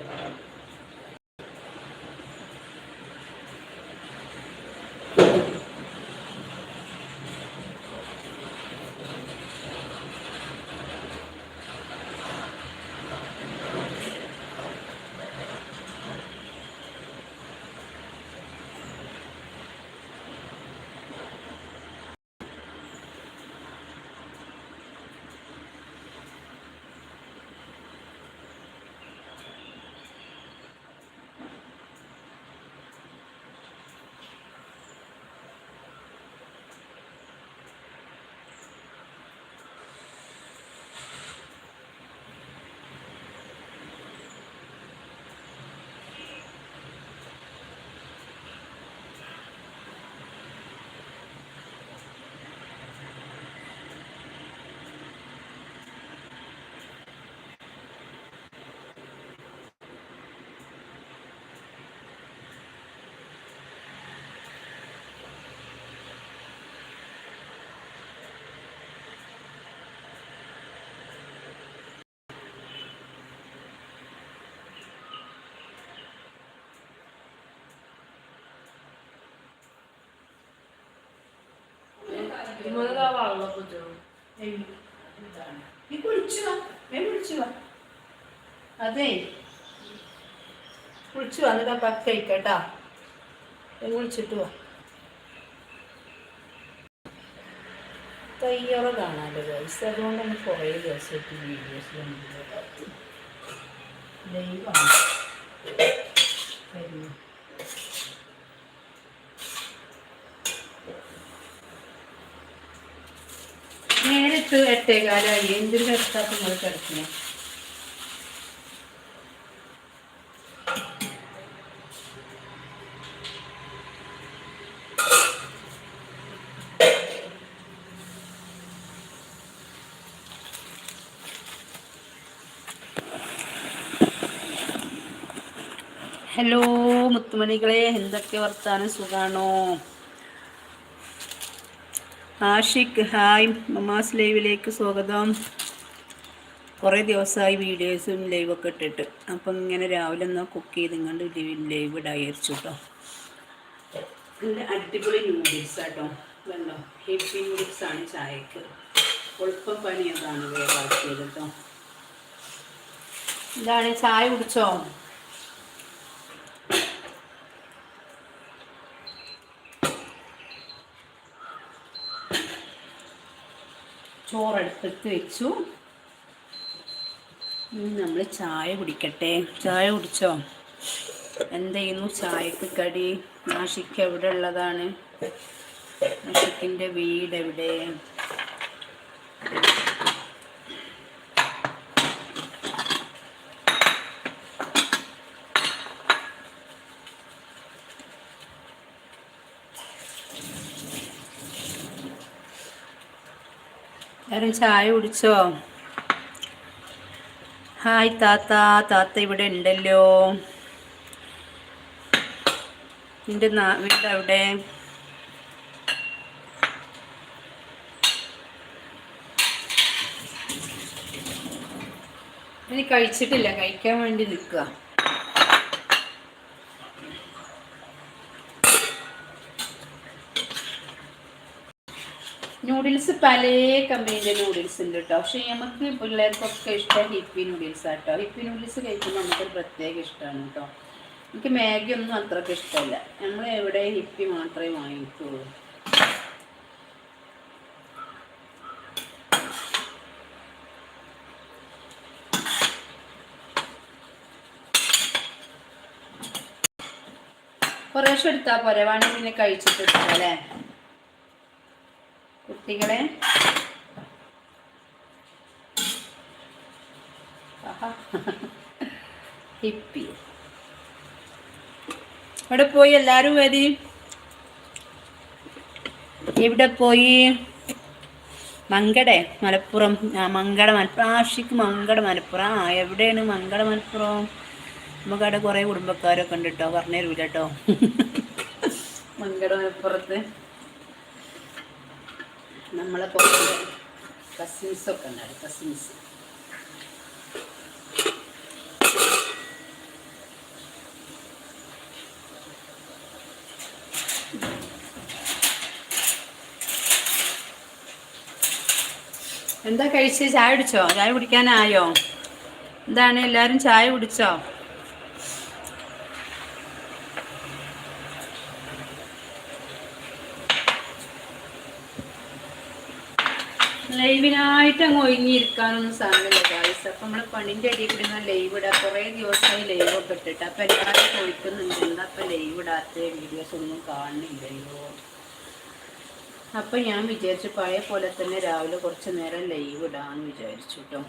ഇതുപോലെ വെള്ളം കുറ്റോ നീ കുളിച്ചു വാ. ഞാൻ കുളിച്ചു വാ. അതെ. കുളിച്ചു വാ. എന്നിട്ട് പക്ക കഴിക്കട്ടാ. ഞാൻ കുളിച്ചിട്ട് വാ. തയ്യറ കാണാമല്ലോ ഗൈസ് അതുകൊണ്ട് തന്നെ കുറേ ദിവസമായിട്ട് വീഡിയോസ് ലൈവാണ് നേരത്ത് എട്ടേകാലായി. എന്തൊരു കിടത്താത്ത നിങ്ങൾ കിടക്കണേ ഹലോ മുത്തുമണികളെ. എന്തൊക്കെ വർത്താനം? സുഖാണോ? ആഷിഖ് ഹായ്. മമാസ് ലൈവിലേക്ക് സ്വാഗതം. കുറേ ദിവസമായി വീഡിയോസും ലൈവൊക്കെ ഇട്ടിട്ട്. അപ്പം ഇങ്ങനെ രാവിലെ എന്നാൽ കുക്ക് ചെയ്ത് ഇങ്ങോട്ട് ലൈവ് ഇടായിരിച്ചു കേട്ടോ നല്ല അടിപൊളി നൂഡിൽസ് കേട്ടോ വേണ്ടോ ഹെപ്പി നൂഡിൽസ് ആണ് ചായക്ക്. എളുപ്പം പണി അതാണ് വേറെ കേട്ടോ ഇതാണ് ചായ കുടിച്ചോ? ചോറെടുത്തിട്ട് വെച്ചു. ഇനി നമ്മൾ ചായ കുടിക്കട്ടെ. ചായ കുടിച്ചോ? എന്തെയ്യുന്നു ചായക്ക് കടി? നാഷിക്ക് എവിടെ ഉള്ളതാണ് നാഷിക്കിന്റെ വീട് എവിടെ എല്ലാവരും ചായ കുടിച്ചോ? ഹായ് താത്ത താത്ത ഇവിടെ ഉണ്ടല്ലോ. നാ- വീട് അവിടെ? ഇനി കഴിച്ചിട്ടില്ല കഴിക്കാൻ വേണ്ടി നിൽക്കുക നൂഡിൽസ് പല കമ്പനീന്റെ നൂഡിൽസ് ഉണ്ട് കേട്ടോ പക്ഷേ നമുക്ക് പിള്ളേർക്കൊക്കെ ഇഷ്ടം ഹിപ്പി നൂഡിൽസ് ആട്ടോ ഹിപ്പി നൂഡിൽസ് കഴിക്കുമ്പോൾ നമുക്ക് പ്രത്യേക ഇഷ്ടമാണ് കേട്ടോ എനിക്ക് മാഗി ഒന്നും അത്രയ്ക്ക് ഇഷ്ടമല്ല. നമ്മൾ എവിടെ ഹിപ്പി മാത്രമേ വാങ്ങിക്കുള്ളൂ കുറേശ്ശെ എടുത്താൽ പോരെ? വേണമെങ്കിൽ പിന്നെ കഴിച്ചിട്ട് അല്ലേ? കുട്ടികളെ. ഹിപ്പി. അവിടെ പോയി എല്ലാരും വരി? എവിടെ പോയി? മങ്കടെ മലപ്പുറം. മങ്കട മലപ്പുറം മങ്കട മലപ്പുറം. ആ എവിടെയാണ് മങ്കട മലപ്പുറം? നമുക്ക് അവിടെ കുറേ കുടുംബക്കാരൊക്കെ ഉണ്ട് കേട്ടോ. പറഞ്ഞു തരൂല കേട്ടോ. മങ്കട മലപ്പുറത്ത്. നമ്മളെ പുറത്ത് കസിൻസൊക്കെ ഉണ്ടാവും കസിൻസ് എന്താ കഴിച്ച്? ചായ കുടിച്ചോ? ചായ കുടിക്കാനായോ? എന്താണ്? എല്ലാവരും ചായ കുടിച്ചോ? ലൈവിനായിട്ട് അങ്ങ് ഒഴിഞ്ഞിരിക്കാനൊന്നും സാധനമില്ല ഗായ്സ് അപ്പം നമ്മൾ പണിന്റെ അടിയിൽ കൂടി ലൈവ് ഇടാം. കുറേ ദിവസമായി ലൈവ് ഒക്കെ ഇട്ടിട്ട്. അപ്പം എല്ലാവരും ചോദിക്കുന്നുണ്ട് എന്താ അപ്പം ലൈവ് ഇടാത്ത വീഡിയോസ് ഒന്നും കാണുന്നില്ലല്ലോ. അപ്പം ഞാൻ വിചാരിച്ചു പഴയ പോലെ തന്നെ രാവിലെ കുറച്ച് നേരം ലൈവ് ഇടാമെന്ന് വിചാരിച്ചു കേട്ടോ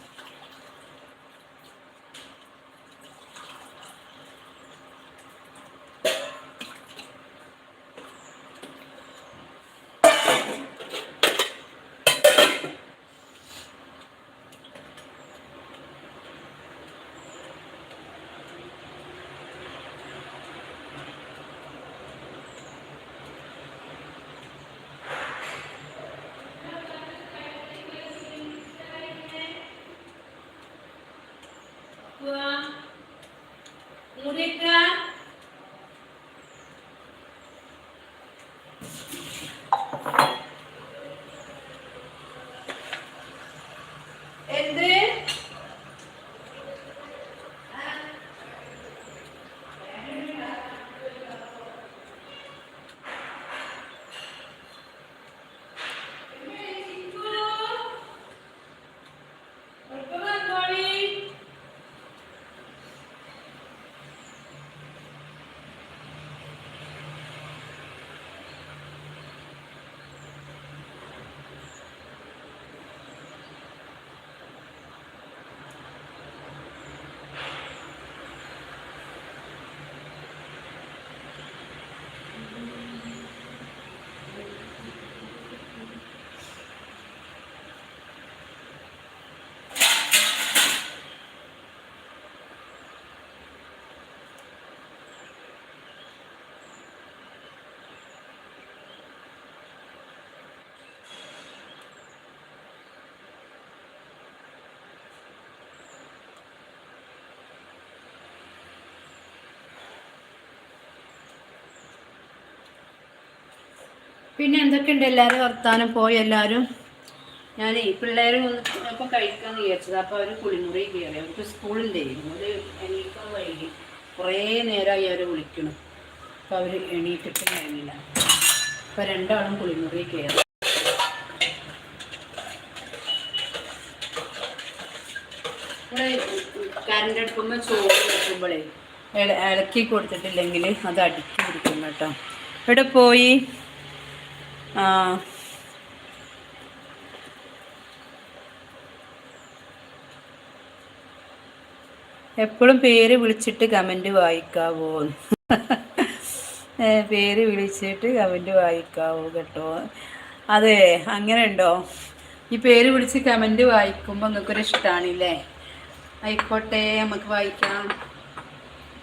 പിന്നെ എന്തൊക്കെയുണ്ട് എല്ലാവരും വർത്താനം? പോയി എല്ലാവരും? ഞാൻ ഈ പിള്ളേർ ഒന്ന് ഇപ്പം കഴിക്കാമെന്ന് വിചാരിച്ചത്. അപ്പോൾ അവർ കുളിമുറി കയറി. അവർക്ക് സ്കൂളിലായിരുന്നു ഒരു എണീക്കാൻ വൈകി. കുറേ നേരമായി അവർ വിളിക്കണം. അപ്പോൾ അവർ എണീറ്റിട്ട് കഴിഞ്ഞില്ല അപ്പോൾ രണ്ടാളും കുളിമുറി കയറി. കറണ്ട് എടുക്കുമ്പോൾ ചോറ് വെക്കുമ്പോഴേ ഇള- ഇളക്കി കൊടുത്തിട്ടില്ലെങ്കിൽ അത് അടുക്കി പിടിക്കും കേട്ടോ. ഇവിടെ പോയി? എപ്പോഴും പേര് വിളിച്ചിട്ട് കമന്റ് വായിക്കാവോ? പേര് വിളിച്ചിട്ട് കമന്റ് വായിക്കാവോ കേട്ടോ? അതെ അങ്ങനെ ഉണ്ടോ ഈ പേര് വിളിച്ച് കമന്റ് വായിക്കുമ്പോൾ നിങ്ങൾക്കൊരു ഇഷ്ടമാണില്ലേ ആയിക്കോട്ടെ നമുക്ക് വായിക്കാം.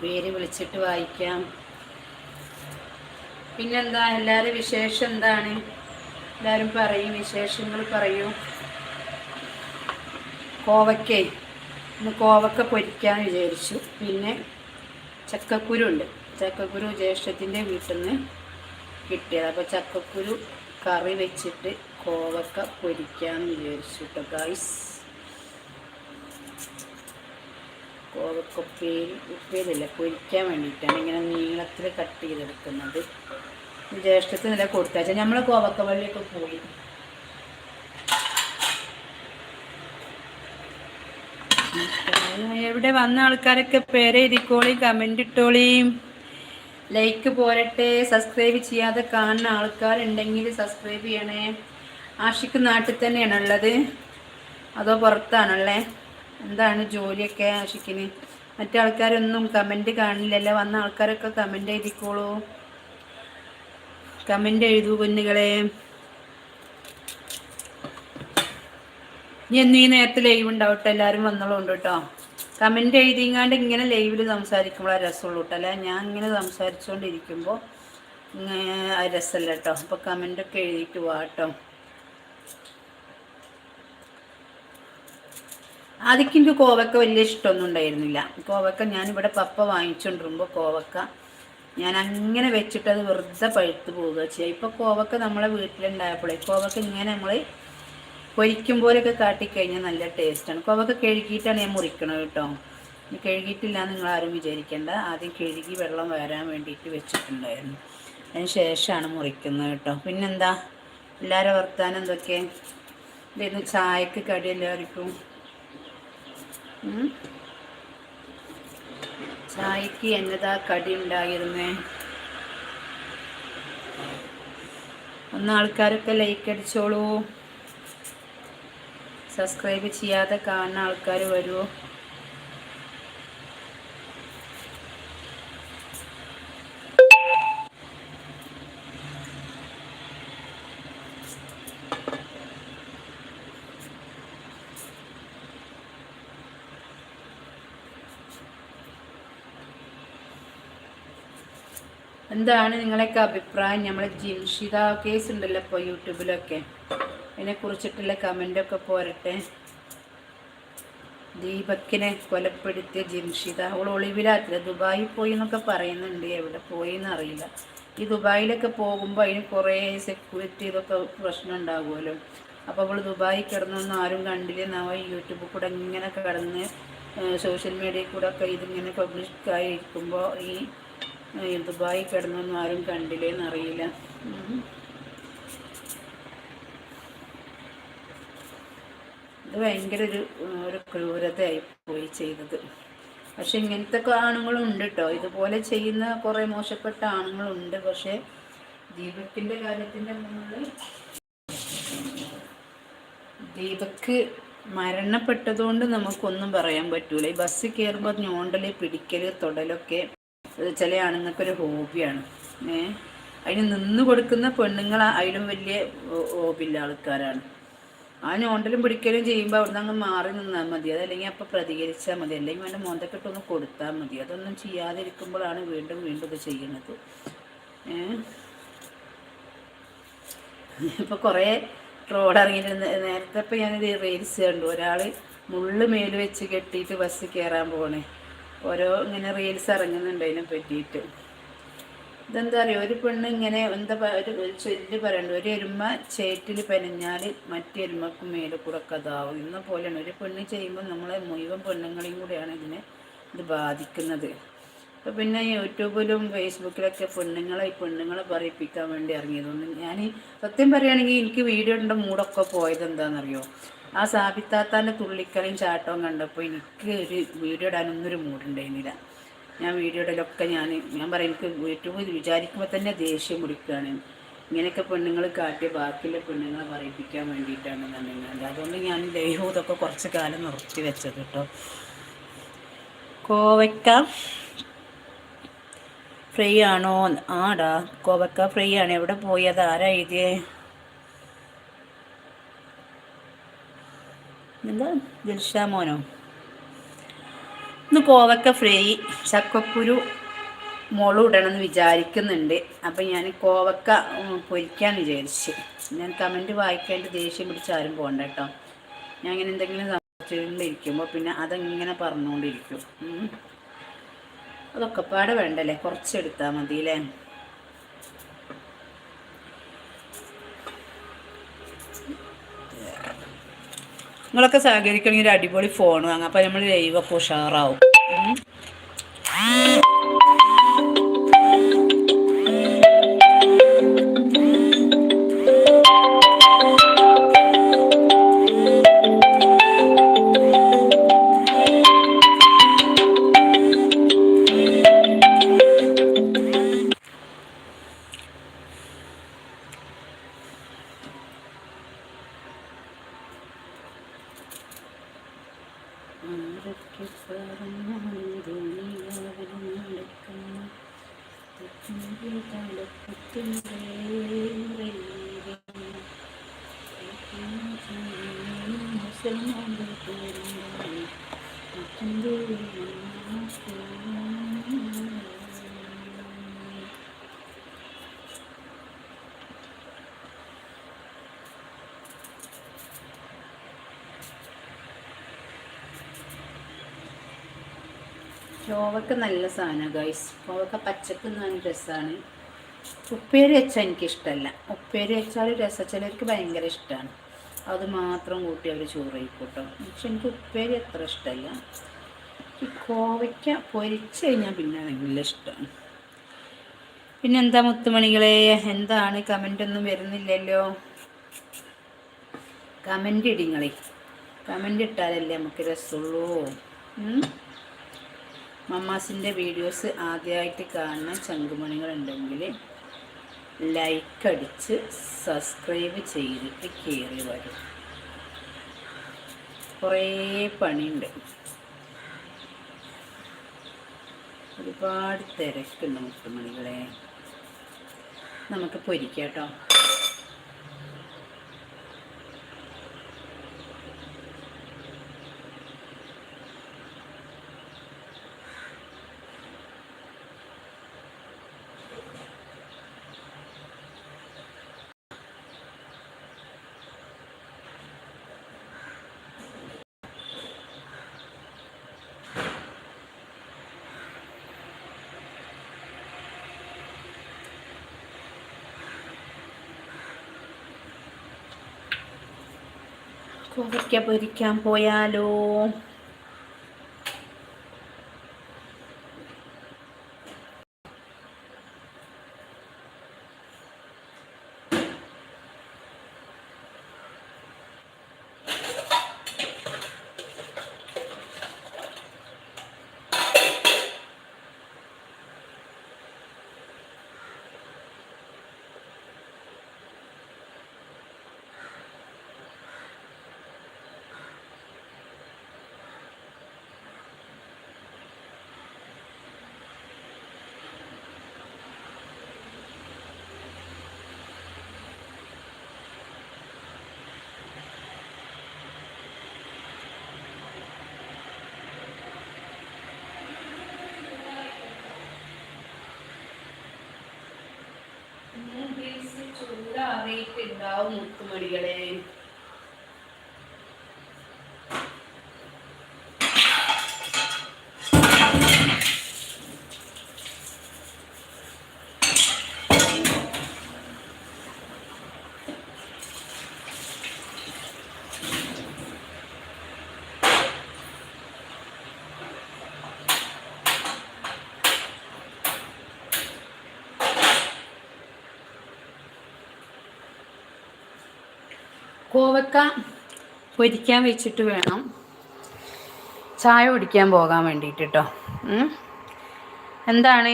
പേര് വിളിച്ചിട്ട് വായിക്കാം. പിന്നെന്താ എല്ലാവരും വിശേഷം എന്താണ്? എല്ലാവരും പറയും വിശേഷങ്ങൾ പറയൂ. കോവക്കേ ഇന്ന് കോവക്ക പൊരിക്കാൻ വിചാരിച്ചു. പിന്നെ ചക്കക്കുരു ഉണ്ട്. ചക്കക്കുരു ജ്യേഷ്ഠത്തിന്റെ വീട്ടിൽ നിന്ന് കിട്ടിയത്. അപ്പോൾ ചക്കക്കുരു കറി വെച്ചിട്ട് കോവക്ക പൊരിക്കാൻ വിചാരിച്ചു കേട്ടോ ഗൈസ് കോവക്ക ഉപ്പേരി ഉപ്പേരില്ല പൊരിക്കാൻ വേണ്ടിയിട്ടാണ് ഇങ്ങനെ നീളത്തിൽ കട്ട് ചെയ്തെടുക്കുന്നത്. ജ്യേഷ്ഠത്തിന് നില കൊടുത്താച്ച നമ്മൾ കോവക്ക വള്ളിയൊക്കെ പോയി. എവിടെ വന്ന ആൾക്കാരൊക്കെ പേരെ ഇരിക്കോളി കമന്റ് ഇട്ടോളിയും ലൈക്ക് പോരട്ടെ. സബ്സ്ക്രൈബ് ചെയ്യാതെ കാണുന്ന ആൾക്കാരുണ്ടെങ്കിൽ സബ്സ്ക്രൈബ് ചെയ്യണേ. ആഷിക്ക് നാട്ടിൽ തന്നെയാണുള്ളത്. അതോ പുറത്താണല്ലേ എന്താണ് ജോലിയൊക്കെ ആഷിക്കിന് മറ്റേ ആൾക്കാരൊന്നും കമന്റ് കാണില്ലല്ലോ. വന്ന ആൾക്കാരൊക്കെ കമന്റ് എഴുതിക്കോളൂ. കമന്റ് എഴുതൂ കുഞ്ഞുങ്ങളെ ഇനി എന്നീ നേരത്തെ ലൈവ് ഉണ്ടാവട്ടെ. എല്ലാവരും വന്നോളുണ്ട് കേട്ടോ. കമന്റ് എഴുതിങ്ങാണ്ട് ഇങ്ങനെ ലൈവിൽ സംസാരിക്കുമ്പോഴേ രസമുള്ളൂ കേട്ടോ. അല്ല? ഞാൻ ഇങ്ങനെ സംസാരിച്ചുകൊണ്ടിരിക്കുമ്പോൾ ആ രസമല്ല കേട്ടോ. അപ്പോൾ കമന്റൊക്കെ എഴുതിയിട്ട് വാ കേട്ടോ. എനിക്ക് കോവക്ക വലിയ ഇഷ്ടമൊന്നും ഉണ്ടായിരുന്നില്ല. കോവക്ക ഞാനിവിടെ പപ്പ വാങ്ങിച്ചുകൊണ്ടിരുമ്പോൾ കോവക്ക ഞാൻ അങ്ങനെ വെച്ചിട്ട് അത് വെറുതെ പഴുത്ത് പോവുക ചെയ്യുക ഇപ്പോൾ കോവക്ക നമ്മളെ വീട്ടിലുണ്ടായപ്പോഴേ കോവക്ക ഇങ്ങനെ നമ്മൾ പൊരിക്കും പോലെയൊക്കെ കാട്ടിക്കഴിഞ്ഞാൽ നല്ല ടേസ്റ്റാണ്. കോവക്ക കഴുകിയിട്ടാണ് ഞാൻ മുറിക്കണത് കേട്ടോ. കഴുകിയിട്ടില്ല നിങ്ങൾ ആരും വിചാരിക്കേണ്ട. ആദ്യം കഴുകി വെള്ളം വരാൻ വേണ്ടിയിട്ട് വെച്ചിട്ടുണ്ടായിരുന്നു. അതിന് ശേഷമാണ് മുറിക്കുന്നത് കേട്ടോ. പിന്നെന്താ? എല്ലാവരും വർത്താനം എന്തൊക്കെ? ചായക്ക് കടി എല്ലാവർക്കും? ചായക്ക് എന്നതാ കടി ഉണ്ടായിരുന്നേ? ഒന്ന് ആൾക്കാരൊക്കെ ലൈക്ക് അടിച്ചോളൂ. സബ്സ്ക്രൈബ് ചെയ്യാതെ കാണുന്ന ആൾക്കാർ വരുമോ എന്താണ് നിങ്ങളൊക്കെ അഭിപ്രായം? നമ്മൾ ജിംഷിത കേസ് ഉണ്ടല്ലോ ഇപ്പോൾ യൂട്യൂബിലൊക്കെ. അതിനെ കുറിച്ചിട്ടുള്ള കമന്റൊക്കെ പോരട്ടെ. ദീപക്കിനെ കൊലപ്പെടുത്തിയ ജിംഷിത അവൾ ഒളിവിലാത്തില്ല ദുബായിൽ പോയി എന്നൊക്കെ പറയുന്നുണ്ട്. എവിടെ പോയി എന്നറിയില്ല ഈ ദുബായിലൊക്കെ പോകുമ്പോൾ അതിന് കുറേ സെക്യൂരിറ്റി ഇതൊക്കെ പ്രശ്നം ഉണ്ടാകുമല്ലോ അപ്പോൾ അവൾ ദുബായി കിടന്നൊന്നും ആരും കണ്ടില്ല. നാവ യൂട്യൂബിൽ കൂടെ ഇങ്ങനെ കിടന്ന് സോഷ്യൽ മീഡിയയിൽ കൂടെ ഒക്കെ ഇതിങ്ങനെ പബ്ലിഷ് ആയിരിക്കുമ്പോൾ ഈ ദുബായി കിടന്നൊന്നും ആരും കണ്ടില്ലേന്ന് അറിയില്ല. ഇത് ഭയങ്കര ഒരു ഒരു ക്രൂരതയായി പോയി ചെയ്തത്. പക്ഷെ ഇങ്ങനത്തെ ആണുങ്ങളും ഉണ്ട് കേട്ടോ ഇതുപോലെ ചെയ്യുന്ന കുറേ മോശപ്പെട്ട ആണുങ്ങളുണ്ട്. പക്ഷെ ദീപക്കിന്റെ കാര്യത്തിന്റെ മുന്നിൽ ദീപക്ക് മരണപ്പെട്ടതുകൊണ്ട് നമുക്കൊന്നും പറയാൻ പറ്റൂല. ഈ ബസ് കയറുമ്പോൾ ഞോണ്ടൽ പിടിക്കൽ തൊടലൊക്കെ ചില ആണുങ്ങൾക്കൊരു ഹോബിയാണ്. ഏ? അതിന് നിന്ന് കൊടുക്കുന്ന പെണ്ണുങ്ങൾ അതിലും വലിയ ഹോബില്ല ആൾക്കാരാണ്. ആ ഞോണ്ടലും പിടിക്കലും ചെയ്യുമ്പോൾ അവിടെ നിന്ന് മാറി നിന്നാൽ മതി. അതല്ലെങ്കിൽ അപ്പം പ്രതികരിച്ചാൽ മതി. അല്ലെങ്കിൽ അവന്റെ മോന്തക്കെട്ടൊന്ന് കൊടുത്താൽ മതി. അതൊന്നും ചെയ്യാതിരിക്കുമ്പോഴാണ് വീണ്ടും വീണ്ടും ഇത് ചെയ്യുന്നത്. ഇപ്പോൾ കുറേ റോഡ് ഇറങ്ങിയിട്ട് നേരത്തെ ഇപ്പം ഞാനിത് റീൽസ് കണ്ടു. ഒരാൾ മുള്ളു മേൽ വെച്ച് കെട്ടിയിട്ട് ബസ് കയറാൻ പോകണേ ഓരോ ഇങ്ങനെ റീൽസ് ഇറങ്ങുന്നുണ്ട് അതിനെ പറ്റിയിട്ട്. ഇതെന്താ പറയുക ഒരു പെണ്ണ് ഇങ്ങനെ എന്താ ഒരു ചൊല്ല് പറയണ്ട ഒരു എരുമ ചേറ്റിൽ പെനഞ്ഞാൽ മറ്റെരുമക്ക് മേലെ കൂടെ കഥാവും ഇന്ന പോലെയാണ്. ഒരു പെണ്ണ് ചെയ്യുമ്പോൾ നമ്മളെ മുഴുവൻ പെണ്ണുങ്ങളെയും കൂടെയാണ് ഇതിനെ ഇത് ബാധിക്കുന്നത്. അപ്പോൾ പിന്നെ യൂട്യൂബിലും ഫേസ്ബുക്കിലൊക്കെ പെണ്ണുങ്ങളെ ഈ പെണ്ണുങ്ങളെ പറയിപ്പിക്കാൻ വേണ്ടി ഇറങ്ങിയതൊന്നും ഞാൻ സത്യം പറയുകയാണെങ്കിൽ എനിക്ക് വീഡിയോ ഇടേണ്ട മൂടൊക്കെ പോയത് എന്താണെന്നറിയോ ആ സാബിത്താത്താന്റെ തുള്ളിക്കളിയും ചാട്ടവും കണ്ടപ്പോൾ എനിക്ക് ഒരു വീഡിയോ ഇടാനൊന്നും ഒരു മൂടുണ്ടായിരുന്നില്ല. ഞാൻ വീഡിയോ ഇടലൊക്കെ ഞാൻ ഞാൻ പറയും എനിക്ക് യൂട്യൂബ് വിചാരിക്കുമ്പോൾ തന്നെ ദേഷ്യം പിടിക്കുകയാണ് ഇങ്ങനെയൊക്കെ പെണ്ണുങ്ങൾ കാട്ടിയ ബാക്കിയുള്ള പെണ്ണുങ്ങളെ പറയിപ്പിക്കാൻ വേണ്ടിയിട്ടാണ് അതുകൊണ്ട് ഞാൻ ലൈവ് കുറച്ച് കാലം നിർത്തി വെച്ചത് കേട്ടോ കോവയ്ക്ക ഫ്രൈ ആണോ? ആടാ കോവക്ക ഫ്രൈ ആണ്. എവിടെ പോയി? അത് ആരാ എഴുതിയേ? എന്താ? ദിൽഷാ മോനോ ഇന്ന് കോവക്ക ഫ്രൈ ചക്കക്കുരു മുളക് ഇടണമെന്ന് വിചാരിക്കുന്നുണ്ട്. അപ്പം ഞാൻ കോവക്ക പൊരിക്കാൻ വിചാരിച്ച്. ഞാൻ കമന്റ് വായിക്കേണ്ട ദേഷ്യം പിടിച്ച് ആരും പോകണ്ട കേട്ടോ. ഞാൻ ഇങ്ങനെ എന്തെങ്കിലും സംഭവിച്ചുകൊണ്ടിരിക്കുമ്പോൾ പിന്നെ അതങ്ങനെ പറഞ്ഞുകൊണ്ടിരിക്കും അതൊക്കെ പാടെ വേണ്ടല്ലേ? കുറച്ചെടുത്താൽ മതി അല്ലേ നിങ്ങളൊക്കെ സഹകരിക്കണമെങ്കിൽ ഒരു അടിപൊളി ഫോൺ വാങ്ങാം. അപ്പോൾ നമ്മൾ ലൈവൊക്കെ ഉഷാറാവും. കോവക്ക നല്ല സാധനമാണ് ഗൈസ് കോവക്ക പച്ചക്ക് നല്ല രസമാണ് ഉപ്പേരി വെച്ചാൽ എനിക്കിഷ്ടമല്ല ഉപ്പേരി വെച്ചാൽ രസം ചിലർക്ക് ഭയങ്കര ഇഷ്ടമാണ് അത് മാത്രം കൂട്ടി അവർ ചോറ് കഴിക്കൂട്ടോ പക്ഷെ എനിക്ക് ഉപ്പേരി അത്ര ഇഷ്ടമല്ല ഈ കോവയ്ക്ക പൊരിച്ച് കഴിഞ്ഞാൽ പിന്നെ നല്ല ഇഷ്ടമാണ് പിന്നെന്താ മുത്തുമണികളെ? എന്താണ്? കമന്റ് ഒന്നും വരുന്നില്ലല്ലോ. കമന്റ് ഇടിങ്ങളെ കമന്റ് ഇട്ടാലല്ലേ നമുക്ക് രസമുള്ളൂ. മമ്മാസിന്റെ വീഡിയോസ് ആദ്യമായിട്ട് കാണുന്ന ചങ്കുമണികളുണ്ടെങ്കിൽ ലൈക്ക് അടിച്ച് സബ്സ്ക്രൈബ് ചെയ്തിട്ട് കയറി വരും. കുറേ പണിയുണ്ട്. ഒരുപാട് തിരക്കുണ്ട് മുത്തുമണികളെ. നമുക്ക് പൊരിക്കാം കേട്ടോ. കോവയ്ക്ക പൊരിക്കാൻ പോയാലോ? ചൂടാറിയിട്ടുണ്ടാവും മുത്തുമണികളെ കോവക്ക പൊരിക്കാൻ വെച്ചിട്ട് വേണം. ചായ കുടിക്കാൻ പോകാൻ വേണ്ടിയിട്ട് കേട്ടോ എന്താണ്?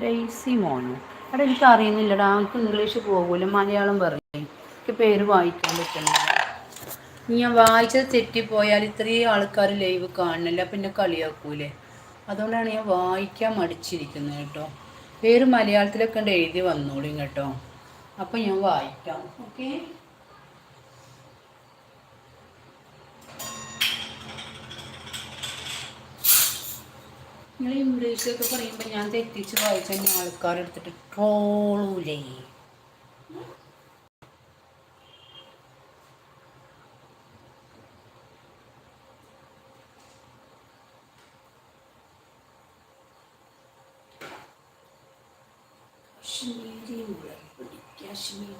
ഡെയ്സി മോനു. അവിടെ എനിക്ക് അറിയുന്നില്ലടാ എനിക്ക് ഇംഗ്ലീഷ് പോകൂല. മലയാളം പറയും. എനിക്ക് പേര് വായിക്കാൻ പറ്റുന്നില്ല ഞാൻ വായിച്ചത് തെറ്റിപ്പോയാൽ ഇത്രയും ആൾക്കാർ ലൈവ് കാണില്ല പിന്നെ കളിയാക്കൂലേ. അതുകൊണ്ടാണ് ഞാൻ വായിക്കാൻ മടിച്ചിരിക്കുന്നത് കേട്ടോ. പേര് മലയാളത്തിലൊക്കെ ഉണ്ട് എഴുതി വന്നോളും കേട്ടോ. അപ്പം ഞാൻ വായിക്കാം ഓക്കെ? നിങ്ങൾ ഇംഗ്ലീഷിലൊക്കെ പറയുമ്പോൾ ഞാൻ തെറ്റിച്ച് വായിച്ച ആൾക്കാരെടുത്തിട്ട് ട്രോളൂലേ കാശ്മീരി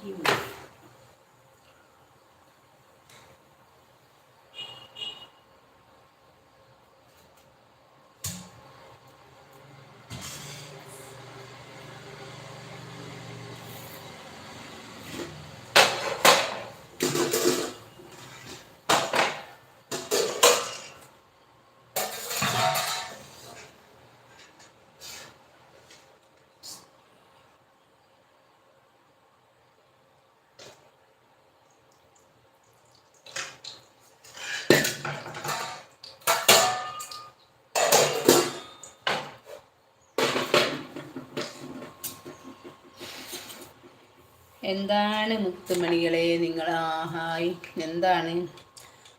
എന്താണ് മുത്തുമണികളെ നിങ്ങൾ ആഹായ്? എന്താണ്?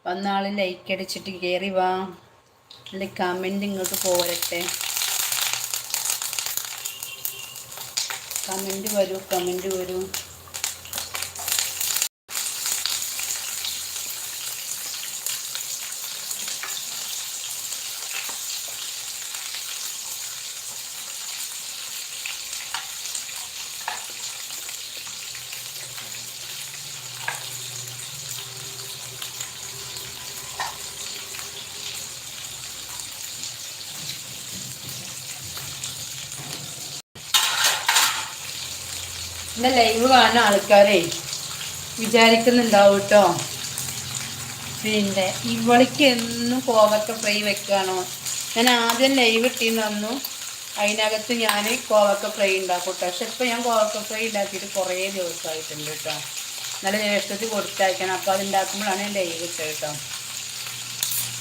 വന്നാൾ ലൈക്ക് അടിച്ചിട്ട് കയറി വാ. എന്റെ കമന്റ് ഇങ്ങോട്ട് പോരട്ടെ. കമന്റ് വരൂ കമന്റ് വരൂ. എന്റെ ലൈവ് കാണുന്ന ആൾക്കാരെ വിചാരിക്കുന്നുണ്ടാവും കേട്ടോ പിന്നെ ഇവളിക്ക് എന്നും കോവക്ക ഫ്രൈ വെക്കുകയാണോ ഞാൻ ആദ്യം ലൈവ് ഇട്ടിന്ന് വന്നു. അതിനകത്ത് ഞാൻ കോവക്ക ഫ്രൈ ഉണ്ടാക്കും കേട്ടോ പക്ഷെ ഇപ്പം ഞാൻ കോവക്ക ഫ്രൈ ഉണ്ടാക്കിയിട്ട് കുറേ ദിവസമായിട്ടുണ്ട് കേട്ടോ നല്ല ജ്യേഷ്ഠത്തിൽ കൊടുത്തയക്കണം. അപ്പോൾ അത് ഉണ്ടാക്കുമ്പോഴാണ് ഞാൻ ലൈവ് ഇട്ടത് കേട്ടോ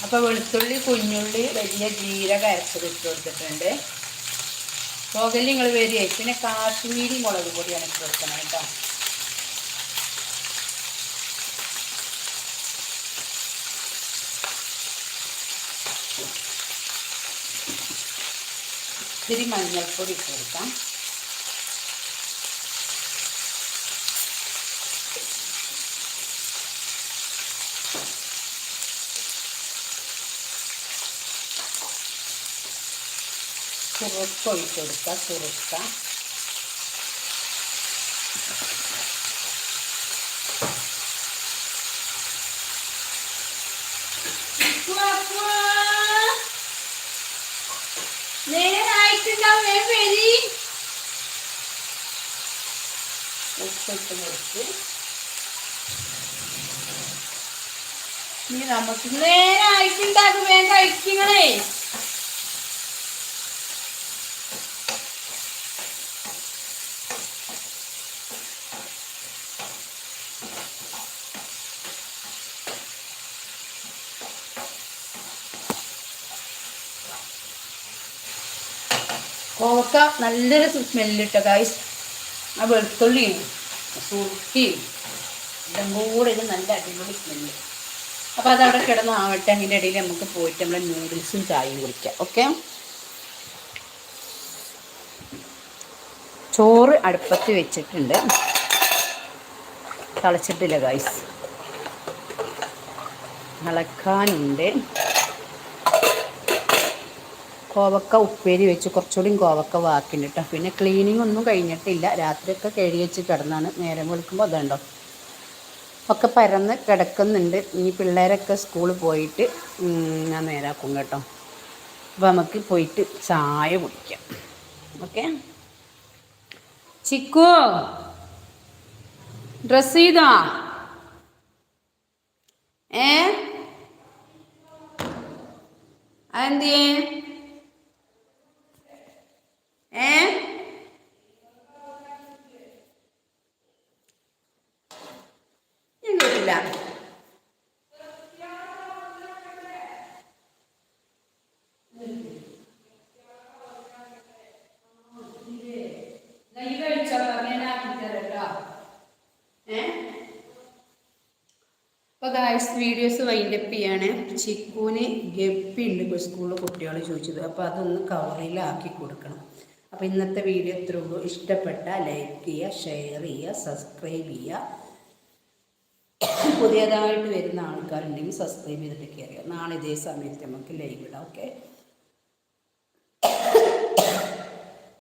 അപ്പോൾ വെളുത്തുള്ളി കുഞ്ഞുള്ളി വലിയ ജീരക അരച്ചത് ഇട്ട് കൊടുത്തിട്ടുണ്ട്. പോകൽ നിങ്ങൾ വരികയായി പിന്നെ കാശ്മീരി മുളക് പൊടിയാണ് ഇട്ട് കൊടുക്കണം കേട്ടോ. ഇത്തിരി മഞ്ഞൾപ്പൊടി ഇട്ട് കൊടുക്കാം. സുറുക്ക ഒഴിച്ച് കൊടുക്കുക സുറുക്ക ഉപ്പിട്ട് കൊടുത്ത് ഇനി നമുക്ക് നേരെ ആയിട്ടുണ്ടാക്കും വേഗം കഴിക്കണേ കോവക്ക നല്ലൊരു സ്മെല്ലിട്ട ഗൈസ് ആ വെളുത്തുള്ളിയും സുർക്കിയും എല്ലാം കൂടെ ഇത് നല്ല അടിപൊളി സ്മെല്ല്. അപ്പോൾ അതവിടെ കിടന്ന് ആവട്ടെ. അതിന്റെ ഇടയിൽ നമുക്ക് പോയിട്ട് നമ്മളെ നൂഡിൽസും ചായയും കുടിക്കാം. ഓക്കെ ചോറ് അടുപ്പത്ത് വെച്ചിട്ടുണ്ട്. തിളച്ചിട്ടില്ല ഗൈസ് ഇളക്കാനുണ്ട് കോവക്ക ഉപ്പേരി വെച്ച് കുറച്ചുകൂടി കോവക്ക വാക്കിണ്ട് കേട്ടോ പിന്നെ ക്ലീനിങ് ഒന്നും കഴിഞ്ഞിട്ടില്ല. രാത്രിയൊക്കെ കഴുകി വെച്ച് കിടന്നാണ് നേരം വെളുക്കുമ്പോൾ അതുണ്ടോ. ഒക്കെ പരന്ന് കിടക്കുന്നുണ്ട്. ഇനി പിള്ളേരൊക്കെ സ്കൂളിൽ പോയിട്ട് ഞാൻ നേരാക്കും കേട്ടോ. അപ്പോൾ നമുക്ക് പോയിട്ട് ചായ കുടിക്കാം. ഓക്കെ? ചിക്കു ഡ്രസ് ചെയ്താ? ഏ? അതെന്തിയേ ഏ ഞാൻ കേട്ടില്ല അപ്പോൾ ഗായ്സ് വീഡിയോസ് വൈൻഡപ്പ് ചെയ്യാണ്. ചിക്കൂന് ഇപ്പോൾ സ്കൂളിൽ കുട്ടികൾ ചോദിച്ചത്. അപ്പോൾ അതൊന്ന് കവറിലാക്കി കൊടുക്കണം. അപ്പോൾ ഇന്നത്തെ വീഡിയോ ഇത്രേ ഉള്ളൂ. ഇഷ്ടപ്പെട്ട ലൈക്ക് ചെയ്യുക ഷെയർ ചെയ്യുക സബ്സ്ക്രൈബ് ചെയ്യുക. പുതിയതായിട്ട് വരുന്ന ആൾക്കാരുണ്ടെങ്കിൽ സബ്സ്ക്രൈബ് ചെയ്തിട്ട് കയറിയാൽ നാളെ ഇതേ സമയത്ത് നമുക്ക് ലൈവ് ഇടാം. ഓക്കെ